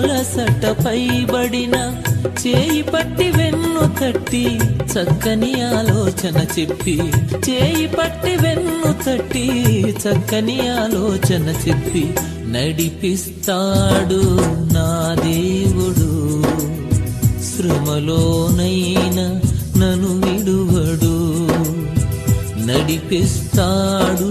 అలసట పైబడిన చేయి పట్టి వెన్ను తట్టి చక్కని ఆలోచన చెప్పి చేయి పట్టి వెన్ను తట్టి చక్కని ఆలోచన చెప్పి నడిపిస్తాడు నా దేవుడు. శ్రమలోనైనా నను విడువడు. నడిపిస్తాడు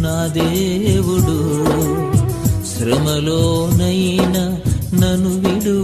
నా దేవుడు. ನನ್ನು ಬಿಡು